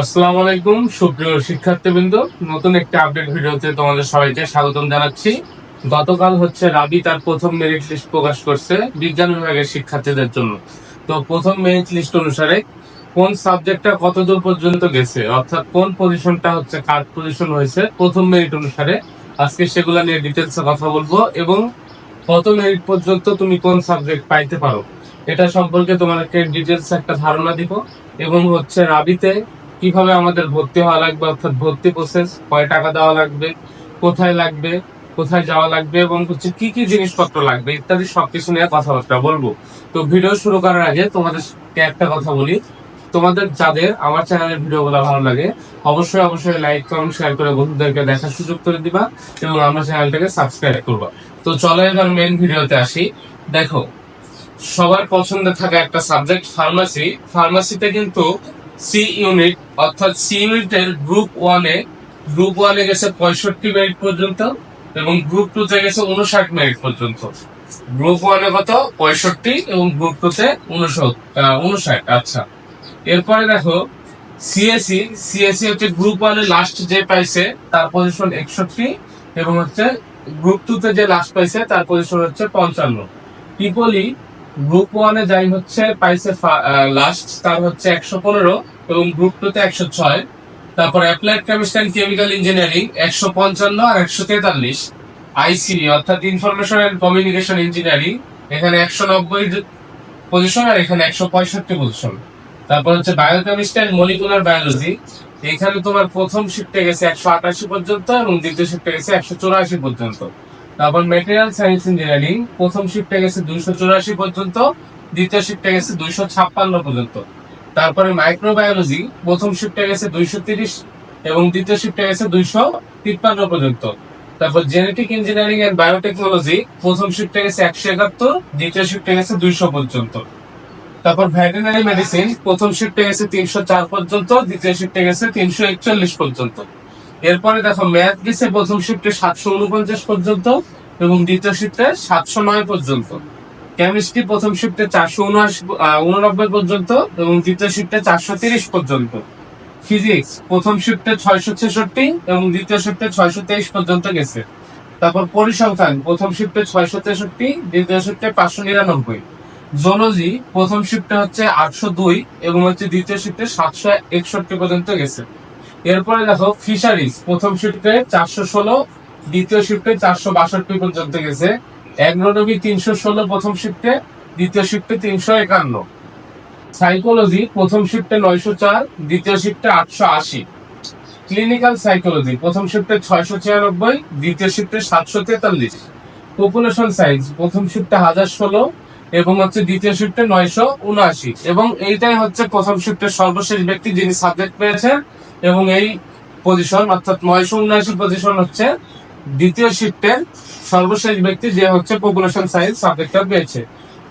আসসালামু আলাইকুম, সুপ্রিয় শিক্ষার্থীবৃন্দ। নতুন একটি আপডেট ভিডিওতে তোমাদের সবাইকে স্বাগতম জানাচ্ছি। গতকাল হচ্ছে রাবি তার প্রথম মেরিট লিস্ট প্রকাশ করছে বিজ্ঞান বিভাগের শিক্ষার্থীদের জন্য। তো প্রথম মেরিট লিস্ট অনুসারে কোন সাবজেক্টটা কতদূর পর্যন্ত গেছে, অর্থাৎ কোন পজিশনটা হচ্ছে, কার পজিশন হয়েছে, প্রথম মেরিট অনুসারে আজকে সেগুলো নিয়ে ডিটেলসে কথা বলব এবং কত মেরিট পর্যন্ত তুমি কোন সাবজেক্ট পাইতে পারো, এটা সম্পর্কে তোমাদেরকে ডিটেলস একটা ধারণা দিব। এবং হচ্ছে রাবিতে কীভাবে আমাদের ভর্তি হওয়া লাগবে, অর্থাৎ ভর্তি প্রসেস কয় টাকা দেওয়া লাগবে, কোথায় লাগবে, কোথায় যাওয়া লাগবে এবং হচ্ছে কি কি জিনিসপত্র লাগবে ইত্যাদি সবকিছু নিয়ে কথাবার্তা বলব। তো ভিডিও শুরু করার আগে তোমাদেরকে একটা কথা বলি। তোমাদের যাদের আমার চ্যানেলের ভিডিওগুলো ভালো লাগে, অবশ্যই অবশ্যই লাইক কমেন্ট শেয়ার করে বন্ধুদেরকে দেখার সুযোগ করে দিবা এবং আমার চ্যানেলটাকে সাবস্ক্রাইব করবা। তো চলো এবার মেন ভিডিওতে আসি। দেখো, সবার পছন্দের থাকা একটা সাবজেক্ট ফার্মাসি ফার্মাসিতে কিন্তু সি ইউনিট অর্থাৎ সি ইউনিটের গ্রুপ ওয়ানে গ্রুপ ওয়ানে গেছে পঁয়ষট্টি মিনিট পর্যন্ত এবং গ্রুপ টু তে গেছে উনষাট মিনিট পর্যন্ত। গ্রুপ ওয়ানে কত? পঁয়ষট্টি এবং গ্রুপ টু তে উনষাট আচ্ছা। এরপরে দেখো সিএসি সিএসি হচ্ছে গ্রুপ ওয়ানে লাস্ট যে পাইছে, তার পজিশন একষট্টি এবং হচ্ছে গ্রুপ টু তে যে লাস্ট পাইছে, তার পজিশন হচ্ছে পঞ্চান্ন। পিপলি গ্রুপ ওয়ানে যাই হচ্ছে, পাইছে লাস্ট তার হচ্ছে একশো পনেরো এবং গ্রুপ টু তে একশো ছয়। তারপর applied chemistry and chemical engineering একশো পঞ্চান্ন আর একশো তেতাল্লিশ। আইসিডি অর্থাৎ ইনফরমেশন অ্যান্ড কমিউনিকেশন ইঞ্জিনিয়ারিং এখানে একশো নব্বই পজিশন আর এখানে একশো পঁয়ষট্টি পজিশন তারপর হচ্ছে বায়োকেমিস্ট্রি অ্যান্ড মলিকুলার বায়োলজি এখানে তোমার প্রথম শিফটে গেছে একশো আটাশি পর্যন্ত এবং দ্বিতীয় শিফটে গেছে একশো চৌরাশি পর্যন্ত। তারপর মেটেরিয়াল সায়েন্স ইঞ্জিনিয়ারিং প্রথম শিফটে গেছে দুইশো চৌরাশি পর্যন্ত, দ্বিতীয় শিফটে গেছে দুইশো ছাপ্পান্ন পর্যন্ত। তারপরে মাইক্রোবায়োলজি প্রথম শিফটে গেছে দুইশো তিরিশ এবং দ্বিতীয় শিফটে গেছে দুইশো তিপ্পান্ন পর্যন্ত। তারপর জেনেটিক ইঞ্জিনিয়ারিং এন্ড বায়োটেকনোলজি প্রথম শিফটে গেছে একশো একাত্তর, দ্বিতীয় শিফটে গেছে দুইশো পর্যন্ত। তারপর ভেটেরিনারি মেডিসিন প্রথম শিফটে গেছে তিনশো চার পর্যন্ত, দ্বিতীয় শিফটে গেছে তিনশো একচল্লিশ পর্যন্ত। এরপরে দেখো ম্যাথ গেছে প্রথম শিফটে সাতশো উনপঞ্চাশ পর্যন্ত এবং দ্বিতীয় শিফটে সাতশো নয় পর্যন্ত কেমিস্ট্রি প্রথম শিফটে চারশো উননব্বই পর্যন্ত এবং দ্বিতীয় শিফটে চারশো তিরিশ পর্যন্ত ফিজিক্স প্রথম শিফটে ছয়শো ছেষট্টি এবং দ্বিতীয় শিফটে ছয়শো তেইশ পর্যন্ত গেছে তারপর পরিসংখ্যান প্রথম শিফটে ছয়শো তেষট্টি দ্বিতীয় শিফটে পাঁচশো নিরানব্বই জোলজি প্রথম শিফটে হচ্ছে আটশো দুই এবং হচ্ছে দ্বিতীয় শিফটে সাতশো একষট্টি পর্যন্ত গেছে এরপরে দেখো ফিশারিজ প্রথম শিফটে চারশো ষোলো, দ্বিতীয় শিফটে চারশো বাষট্টি পর্যন্ত গেছে। অ্যাগ্রোনমি তিনশো ষোলো, প্রথম শিফটে দ্বিতীয় শিফটে তিনশো একান্ন। সাইকোলজি প্রথম শিফটে নয়শো চার, দ্বিতীয় শিফটে আটশো আশি। ক্লিনিক্যাল সাইকোলজি প্রথম শিফটে ছয়শো ছিয়ানব্বই, দ্বিতীয় শিফটে সাতশো তেতাল্লিশ। পপুলেশন সাইন্স প্রথম শিফটে হাজার ষোলো এবং হচ্ছে দ্বিতীয় শিফটে নয়শো উনআশি। এবং এইটাই হচ্ছে প্রথম শিফটের সর্বশেষ ব্যক্তি যিনি সাবজেক্ট পেয়েছেন এবং এই পজিশন অর্থাৎ নয়শো উনআশি পজিশন হচ্ছে দ্বিতীয় শিফটের সর্বশেষ ব্যক্তি যে হচ্ছে পপুলেশন সায়েন্স সাবজেক্টটা পেয়েছে।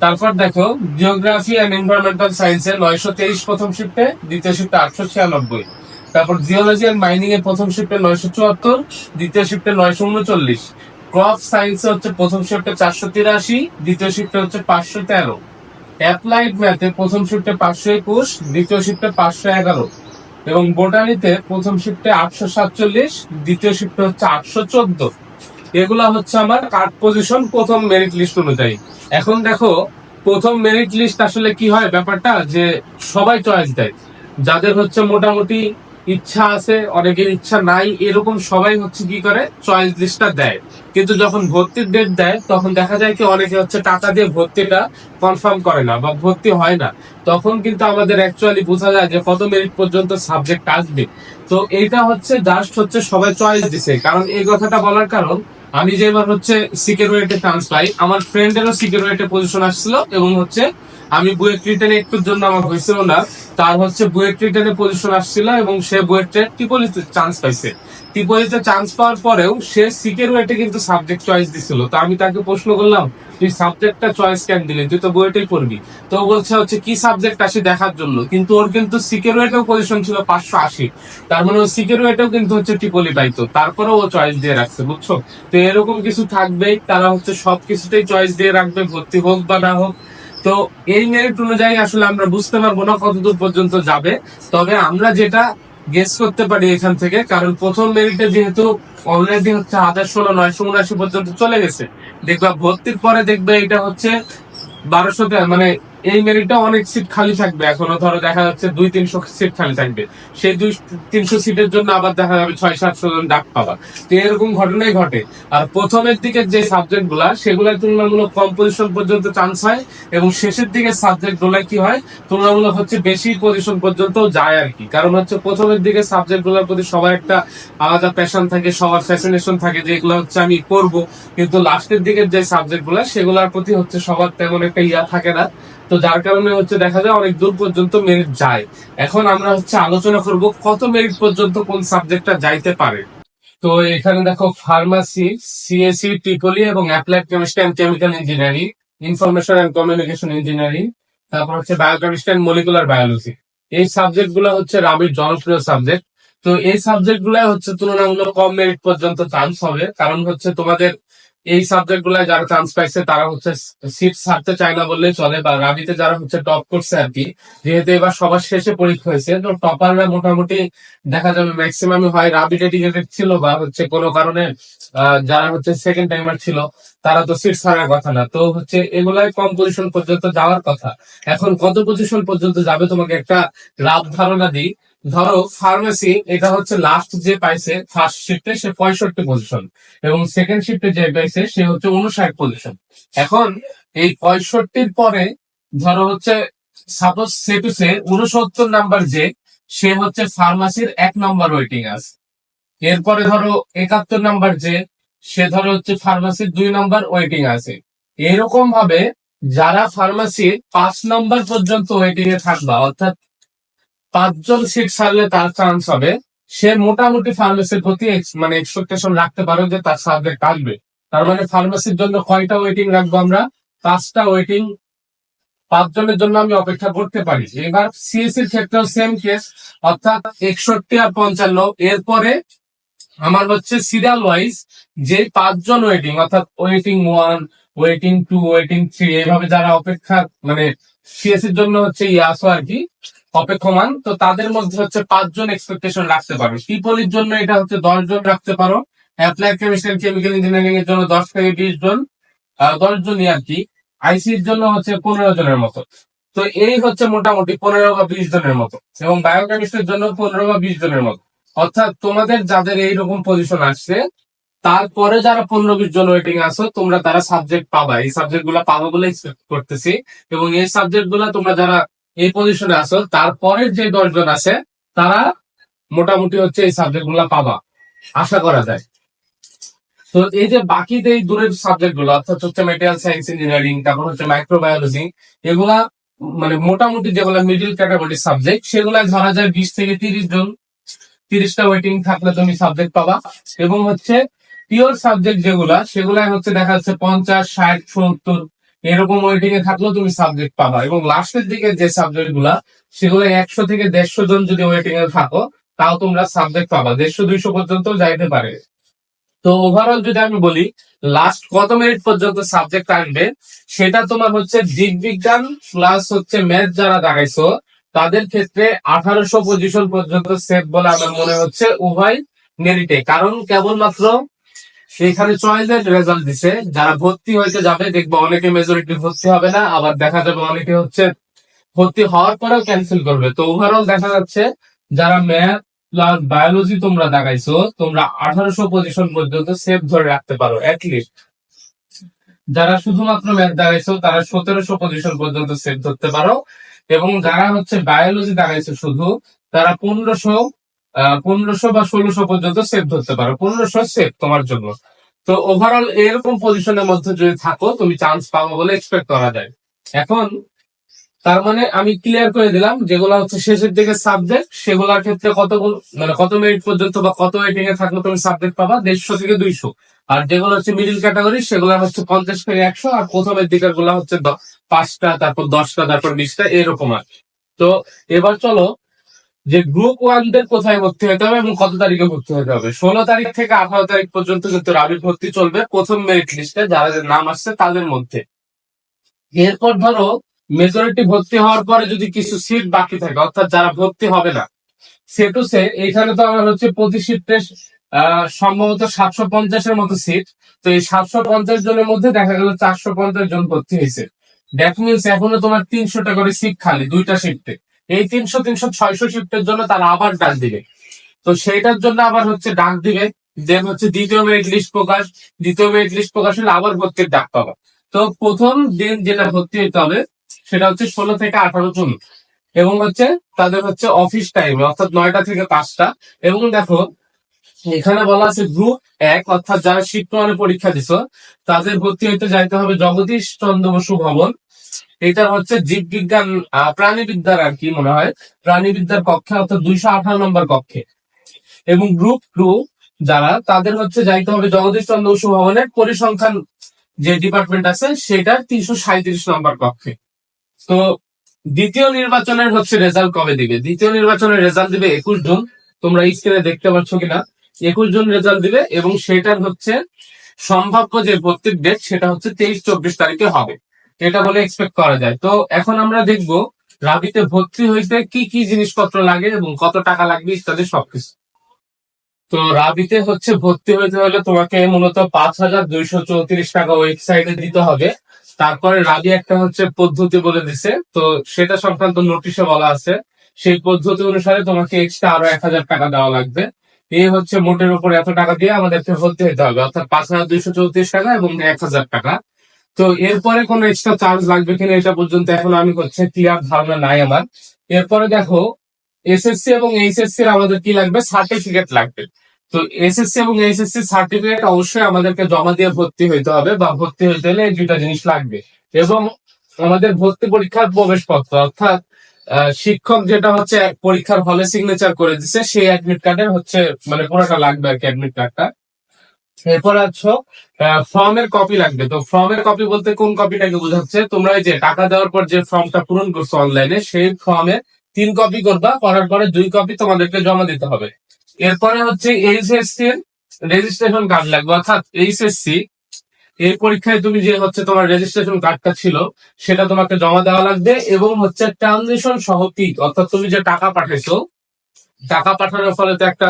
তারপর দেখো জিওগ্রাফি অ্যান্ড এনভায়রনমেন্টাল সায়েন্সে নয়শো তেইশ প্রথম শিফটে দ্বিতীয় শিফটে আটশো ছিয়ানব্বই। তারপর জিওলজি অ্যান্ড মাইনিং এর প্রথম শিফটে নয়শো চুয়াত্তর, দ্বিতীয় শিফটে নয়শো উনচল্লিশ। ক্রপ সায়েন্সে হচ্ছে প্রথম শিফটে চারশো তিরাশি, দ্বিতীয় শিফটে হচ্ছে পাঁচশো তেরো। অ্যাপ্লাইড ম্যাথে প্রথম শিফটে পাঁচশো একুশ, দ্বিতীয় শিফটে পাঁচশো এগারো। এবং বোটানিতে প্রথম শিফটে আটশো সাতচল্লিশ, দ্বিতীয় শিফটে হচ্ছে আটশো চোদ্দ। এগুলা হচ্ছে আমার কার্ড পজিশন প্রথম মেরিট লিস্ট অনুযায়ী। এখন দেখো, প্রথম মেরিট লিস্ট আসলে কি হয় ব্যাপারটা? যে সবাই চয়েস দেয়। যাদের হচ্ছে মোটামুটি ইচ্ছা আছে, অনেকের ইচ্ছা নাই, এরকম সবাই হচ্ছে কি করে? চয়েস লিস্টটা দেয়। কিন্তু যখন ভর্তির ডেট দেয়, তখন দেখা যায় কি অনেকে হচ্ছে টাকা দিয়ে ভর্তিটা কনফার্ম করে না বা ভর্তি হয় না। তখন কিন্তু আমাদের অ্যাকচুয়ালি বোঝা যায় যে কত মেরিট পর্যন্ত সাবজেক্ট আসবে। তো এইটা হচ্ছে জাস্ট হচ্ছে সবাই চয়েস দিছে। কারণ এই কথাটা বলার কারণ, আমি যে এবার হচ্ছে সিকিউরিটি চান্স পাই, আমার ফ্রেন্ডেরও সিকিউরিটি পজিশন আসছিল এবং হচ্ছে আমি বুয়েট রিটার্নে একটুর জন্য আমার হয়েছিল না। তার হচ্ছে বুয়েট রিটার্নে পজিশন আসছিল এবং সে বুয়েট টিপলিতে চান্স পাইছে। টিপলিতে চান্স পাওয়ার পরেও সে সিকিউরিটি কিন্তু সাবজেক্ট চয়েস দিছিল। তো আমি তাকে প্রশ্ন করলাম তুই সাবজেক্টটা চয়েস কেন দিলি? তুই তো বুয়েটেই পড়বি। তো বলছে হচ্ছে, কি সাবজেক্ট আসে দেখার জন্য? কিন্তু ওর কিন্তু সিকিউরিটিও পজিশন ছিল পাঁচশো আশি। তার মানে ও সিকিউরিটিও কিন্তু হচ্ছে টিপলি পাইতো। তারপরেও ও চয়েস দিয়ে রাখছে, বুঝছ? তো এরকম কিছু থাকবেই। তারা হচ্ছে সব কিছুতেই চয়েস দিয়ে রাখবে, ভর্তি হোক বা না হোক। তো এই মেরিট অনুযায়ী আসলে আমরা বুঝতে পারব না কতদূর পর্যন্ত যাবে। তবে আমরা যেটা গেস করতে পারি এখান থেকে, কারণ প্রথম মেরিটে যেহেতু অলরেডি হচ্ছে হাজার ষোলো, নয়শো উনআশি পর্যন্ত চলে গেছে। দেখবা ভর্তির পরে দেখবে এটা হচ্ছে বারোশো মানে এই মেরিটটা অনেক সিট খালি থাকবে। এখনও ধরো দেখা যাচ্ছে দুই, তিনশো সিট খালি থাকবে। সেই দুই, তিনশো সিটের জন্য আবার দেখা যাবে ছয় সাতশো জন ডাক পাবা। তো এরকম ঘটনাই ঘটে। আর প্রথমের দিকে যে সাবজেক্টগুলা, সেগুলোর তুলনামূলক কম পজিশন পর্যন্ত চান্স হয় এবং শেষের দিকে সাবজেক্টগুলা কি হয়? তুলনামূলক হচ্ছে বেশি পজিশন পর্যন্ত যায় আর কি। কারণ হচ্ছে প্রথমের দিকে সাবজেক্টগুলোর প্রতি সবার একটা আলাদা প্যাশন থাকে, সবার ফ্যাসিনেশন থাকে যেগুলো হচ্ছে আমি করব। কিন্তু লাস্টের দিকের যে সাবজেক্টগুলা, সেগুলোর প্রতি হচ্ছে সবার তেমন একটা ইয়া থাকে না। তো যার কারণে হচ্ছে দেখা যায় অনেক দূর পর্যন্ত মেরিট যায়। এখন আমরা হচ্ছে আলোচনা করব কত মেরিট পর্যন্ত কোন সাবজেক্টটা যাইতে পারে। তো এখানে দেখো ফার্মাসি সিএসসি ট্রিপলি এবং applied chemistry and chemical engineering information and communication engineering তারপর হচ্ছে বায়োকেমিস্ট্রি অ্যান্ড মলিকুলার বায়োলজি এই সাবজেক্টগুলো হচ্ছে রাবির জনপ্রিয় সাবজেক্ট তো এই সাবজেক্টগুলা হচ্ছে তুলনামূলক কম মেরিট পর্যন্ত চান্স হবে। কারণ হচ্ছে তোমাদের এই সাবজেক্ট গুলায় যারা চান্স পাইছে, তারা হচ্ছে সিট ছাড়তে চায় না বললেই চলে, বা রাবিতে যারা হচ্ছে টপ করছে আর কি। যেহেতু এবার সবার শেষে পরীক্ষা হয়েছে, তো টপাররা মোটামুটি দেখা যাবে ম্যাক্সিমাম হয় রাবি ডেডিকেটেড ছিল বা হচ্ছে কোনো কারণে যারা হচ্ছে সেকেন্ড টাইমার ছিল, তারা তো সিট ছাড়ার কথা না। তো হচ্ছে এগুলাই কম পজিশন পর্যন্ত যাওয়ার কথা। এখন কত পজিশন পর্যন্ত যাবে তোমাকে একটা লাভ ধারণা দিই। ধরো ফার্মেসি এটা হচ্ছে লাস্ট যে পাইছে ফার্স্ট শিফটে সে পঁয়ষট্টি পজিশন এবং সেকেন্ড শিফটে যে পাইছে সে হচ্ছে উনষাট পজিশন এখন এই পঁয়ষট্টির পরে ধরো হচ্ছে সাপোজ সে টু সে উনসত্তর নাম্বার যে, সে হচ্ছে ফার্মাসির এক নম্বর ওয়েটিং আছে। এরপরে ধরো একাত্তর নাম্বার যে, সে ধরো হচ্ছে ফার্মাসির দুই নম্বর ওয়েটিং আছে। এরকম ভাবে যারা ফার্মাসির পাঁচ নম্বর পর্যন্ত ওয়েটিং এ থাকবা, অর্থাৎ পাঁচজন সিট ছাড়লে তার চান্স হবে। সে মোটামুটি ফার্মেসির প্রতি মানে এক্সপেকটেশন রাখতে পারো যে তার সাবজেক্ট আসবে। তার মানে ফার্মেসির জন্য কয়টা ওয়েটিং রাখব আমরা? পাঁচটা ওয়েটিং পাঁচজনের জন্য আমি অপেক্ষা করতে পারি। এবার সিএসসির ক্ষেত্রেও সেম কেস অর্থাৎ একষট্টি আর পঞ্চান্ন। এরপরে আমার হচ্ছে সিরিয়াল ওয়াইজ যে পাঁচজন ওয়েটিং অর্থাৎ waiting one waiting two waiting three এইভাবে যারা অপেক্ষা মানে সিএসসির জন্য হচ্ছে ইয়াসো আর কি অপেক্ষমান, তো তাদের মধ্যে হচ্ছে পাঁচজন এক্সপেকটেশন রাখতে পারো। ট্রিপলির জন্য এটা হচ্ছে দশ জন রাখতে পারো। অ্যাপ্লাইড কেমিস্ট্রি কেমিক্যাল ইঞ্জিনিয়ারিং এর জন্য দশ থেকে বিশ জন দশ জনই আর কি। আইসির জন্য হচ্ছে পনেরো জনের মতো। তো এই হচ্ছে মোটামুটি পনেরো বা বিশ জনের মতো। এবং বায়োকেমিস্ট্রির জন্য পনেরো বা বিশ জনের মতো। অর্থাৎ তোমাদের যাদের এইরকম পজিশন আসছে, তারপরে যারা পনেরো বিশ জন ওয়েটিং আসো তোমরা তারা সাবজেক্ট পাবা। এই সাবজেক্টগুলা পাবো বলে এক্সপেক্ট করতেছি। এবং এই সাবজেক্টগুলা তোমরা যারা এই পজিশনে আসো তারপরের যে দশজন আছে, তারা মোটামুটি হচ্ছে এই সাবজেক্টগুলা পাবা। আশা করা যায়। তো এই যে বাকি যে দূরের সাবজেক্টগুলো অর্থাৎ হচ্ছে মেটেরিয়াল সায়েন্স ইঞ্জিনিয়ারিং তারপর হচ্ছে মাইক্রোবায়োলজি এগুলা মানে মোটামুটি যেগুলো মিডিল ক্যাটাগরি সাবজেক্ট সেগুলা ধরা যায় বিশ থেকে তিরিশ জন। তিরিশটা ওয়েটিং থাকলে তুমি সাবজেক্ট পাবা। এবং হচ্ছে পিওর সাবজেক্ট যেগুলা সেগুলাই হচ্ছে দেখা যাচ্ছে পঞ্চাশ, ষাট, সত্তর এরকম ওয়েটিং এ থাকলেও তুমি সাবজেক্ট পাবা এবং লাস্টের দিকে যে সাবজেক্টগুলা, সেগুলো একশো থেকে দেড়শো জন যদি ওয়েটিং এ থাকো, তাও তোমরা সাবজেক্ট পাবা। দেড়শো, দুইশো পর্যন্ত যাইতে পারে। তো ওভারঅল যদি আমি বলি লাস্ট কত মিনিট পর্যন্ত সাবজেক্ট আসবে সেটা তোমার হচ্ছে জীববিজ্ঞান প্লাস হচ্ছে ম্যাথ যারা দেখাইছো, তাদের ক্ষেত্রে আঠারোশো পজিশন পর্যন্ত সেফ বলে আমার মনে হচ্ছে উভয় মেরিটে কারণ কেবলমাত্র সেখানে চয়েসের রেজাল্ট দিছে। যারা ভর্তি হইতে যাবে, দেখব অনেকে মেজরিটি ভর্তি হবে না, আবার দেখা যাবে অনেকে হচ্ছে ভর্তি হওয়ার পরেও ক্যান্সেল করবে। তো ওভারঅল দেখা যাচ্ছে, যারা ম্যাথ প্লাস বায়োলজি তোমরা দেখাইছো, তোমরা আঠারোশো পজিশন পর্যন্ত সেফ ধরে রাখতে পারো লিস্ট যারা শুধুমাত্র ম্যাথ দেখাইছো, তারা সতেরোশো পজিশন পর্যন্ত সেফ ধরতে পারো। এবং যারা হচ্ছে বায়োলজি দেখাইছো শুধু, তারা পনেরোশো পনেরোশো বা ষোলোশো পর্যন্ত সেফ ধরতে পারো। পনেরোশো সেফ তোমার জন্য। তো ওভারঅল এরকম পজিশনের মধ্যে যদি থাকো, তুমি চান্স পাবো বলে এক্সপেক্ট করা যায়। এখন, তার মানে আমি ক্লিয়ার করে দিলাম, যেগুলো হচ্ছে শেষের দিকে সাবজেক্ট সেগুলোর ক্ষেত্রে কত মানে কত মিনিট পর্যন্ত বা কত ওয়েটিং এ থাকলে তুমি সাবজেক্ট পাবা? দেড়শো থেকে দুইশো। আর যেগুলো হচ্ছে মিডিল ক্যাটাগরি সেগুলো হচ্ছে পঞ্চাশ থেকে একশো, আর প্রথমের দিকেরগুলা হচ্ছে পাঁচটা, তারপর দশটা, তারপর বিশটা, এরকম আর তো এবার চলো যে গ্রুপ ওয়ানদের কোথায় ভর্তি হতে হবে এবং কত তারিখে ভর্তি হতে হবে? ষোলো তারিখ থেকে আঠারো তারিখ পর্যন্ত কিন্তু রাবি ভর্তি চলবে প্রথম মেরিট লিস্টে যারা নাম আসছে তাদের মধ্যে। এরপর ধরো মেজরিটি ভর্তি হওয়ার পরে যদি কিছু সিট বাকি থাকে, অর্থাৎ যারা ভর্তি হবে না, সে টু সে, এইখানে তো আমার হচ্ছে প্রতি শিফটে সম্ভবত সাতশো পঞ্চাশের মতো সিট তো এই সাতশো পঞ্চাশ জনের মধ্যে দেখা গেল চারশো পঞ্চাশ জন ভর্তি হয়েছে। দ্যাট মিনস এখনও তোমার তিনশোটা করে সিট খালি, দুইটা শিফটে এই তিনশো তিনশো, ছয়শো শিফটের জন্য তারা আবার ডাক দিবে। তো সেইটার জন্য আবার হচ্ছে ডাক দিবে। দেন হচ্ছে দ্বিতীয় মেরিট লিস্ট প্রকাশ। দ্বিতীয় মেরিট লিস্ট প্রকাশ হলে আবার ভর্তির ডাক পাবা। তো প্রথম দিন যেটা ভর্তি হতে হবে, সেটা হচ্ছে ষোলো থেকে আঠারো জুন। এবং হচ্ছে তাদের হচ্ছে অফিস টাইম অর্থাৎ নয়টা থেকে পাঁচটা। এবং দেখো, এখানে বলা আছে গ্রুপ এক, অর্থাৎ যারা শিফট শিক্ষণে পরীক্ষা দিছ, তাদের ভর্তি হইতে যাইতে হবে জগদীশ চন্দ্র বসু ভবন। এটা হচ্ছে জীববিজ্ঞান প্রাণীবিদ্যার আর কি মনে হয়। প্রাণীবিদ্যার কক্ষে অর্থাৎ দুইশো আঠারো নম্বর কক্ষে। এবং গ্রুপ টু যারা, তাদের হচ্ছে যাইতে হবে জগদীশ চন্দ্র বসু ভবনের পরিসংখ্যান যে ডিপার্টমেন্ট আছে, সেটার তিনশো সাঁত্রিশ নম্বর কক্ষে। তো দ্বিতীয় নির্বাচনের হচ্ছে রেজাল্ট কবে দিবে? দ্বিতীয় নির্বাচনের রেজাল্ট দিবে একুশ জুন। তোমরা স্ক্রিনে দেখতে পাচ্ছ কিনা? একুশ জুন রেজাল্ট দিবে এবং সেটার হচ্ছে সম্ভাব্য যে ভর্তির ডেট সেটা হচ্ছে তেইশ চব্বিশ তারিখে হবে। এটা বলে এক্সপেক্ট করা যায়। তো এখন আমরা দেখব রাবিতে ভর্তি হইতে কি কি জিনিসপত্র লাগে এবং কত টাকা লাগবে ইত্যাদি সবকিছু। তো রাবিতে হচ্ছে ভর্তি হইতে হলে তোমাকে মূলত পাঁচ হাজার দুইশো চৌত্রিশ টাকা ওয়েবসাইটে দিতে হবে। তারপরে রাবি একটা হচ্ছে পদ্ধতি বলে দিছে। তো সেটা সংক্রান্ত নোটিশে বলা আছে। সেই পদ্ধতি অনুসারে তোমাকে এক্সট্রা আরও এক হাজার টাকা দেওয়া লাগবে। এই হচ্ছে মোটের উপর এত টাকা দিয়ে আমাদেরকে ভর্তি হতে হবে। অর্থাৎ পাঁচ হাজার দুইশো চৌত্রিশ টাকা এবং এক হাজার টাকা। তো এরপরে কোনো এক্সট্রা চার্জ লাগবে কিনা এটা পর্যন্ত এখন আমি হচ্ছে ক্লিয়ার ধারণা নাই আমার। এরপরে দেখো এসএসসি এবং এইচএসসি এর আমাদের কি লাগবে? সার্টিফিকেট লাগবে। তো এসএসসি এবং এইচএসসি সার্টিফিকেট অবশ্যই আমাদেরকে জমা দিয়ে ভর্তি হইতে হবে বা ভর্তি হইতে হলে এই দুইটা জিনিস লাগবে। এবং আমাদের ভর্তি পরীক্ষার প্রবেশপত্র, অর্থাৎ শিক্ষক যেটা হচ্ছে পরীক্ষার হলে সিগনেচার করে দিছে, সেই অ্যাডমিট কার্ডের হচ্ছে মানে পুরোটা লাগবে আর কি অ্যাডমিট কার্ডটা এরপর আছো ফর্মের কপি লাগবে। তো ফর্মের কপি বলতে কোন কপিটাকে বোঝাচ্ছে? তোমরা এই যে টাকা দেওয়ার পর যে ফর্মটা পূরণ করছ অনলাইনে সেই ফর্মে তিন কপি করবা, করার পরে দুই কপি তোমাদেরকে জমা দিতে হবে। এরপরে হচ্ছে এইচএসসি এর রেজিস্ট্রেশন কার্ড লাগবে। অর্থাৎ এইচএসসি এই পরীক্ষায় তুমি যে হচ্ছে তোমার রেজিস্ট্রেশন কার্ডটা ছিল, সেটা তোমাকে জমা দেওয়া লাগবে এবং হচ্ছে ট্রানজিশন সহ পিক অর্থাৎ তুমি যে টাকা পাঠাইছো, টাকা পাঠানোর ফলে তো একটা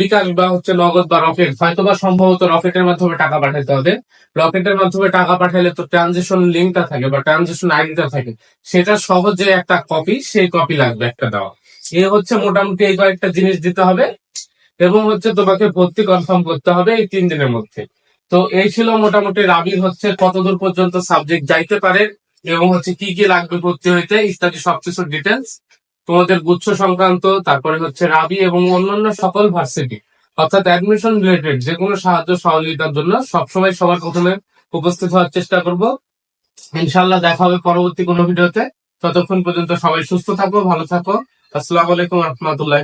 বিকাশ বা হচ্ছে নগদ বা রকেট হয়তো বা সম্ভবত রকেটের মাধ্যমে টাকা পাঠাতে হবে। রকেটের মাধ্যমে টাকা পাঠাইলে তো ট্রানজিশন লিঙ্কটা থাকে বা ট্রানজিশন আইডিটা থাকে। সেটা সহজে একটা কপি সেই কপি লাগবে একটা দেওয়া। এ হচ্ছে মোটামুটি এই কয়েকটা জিনিস দিতে হবে এবং হচ্ছে তোমাকে ভর্তি কনফার্ম করতে হবে এই তিন দিনের মধ্যে। তো এই ছিল মোটামুটি রাবির হচ্ছে কতদূর পর্যন্ত সাবজেক্ট যাইতে পারে এবং হচ্ছে কি কি লাগবে ভর্তি হইতে, ইত্যাদি সবকিছুর ডিটেলস তোমাদের গুচ্ছ সংক্রান্ত, তারপরে হচ্ছে রাবি এবং অন্যান্য সকল ভার্সিটি, অর্থাৎ অ্যাডমিশন রিলেটেড যে কোনো সাহায্য সহযোগিতার জন্য সবসময় সবার প্রথমে উপস্থিত হওয়ার চেষ্টা করব। ইনশাল্লাহ দেখা হবে পরবর্তী কোনো ভিডিওতে। ততক্ষণ পর্যন্ত সবাই সুস্থ থাকো, ভালো থাকো। আসসালামু আলাইকুম রহমতুল্লাহ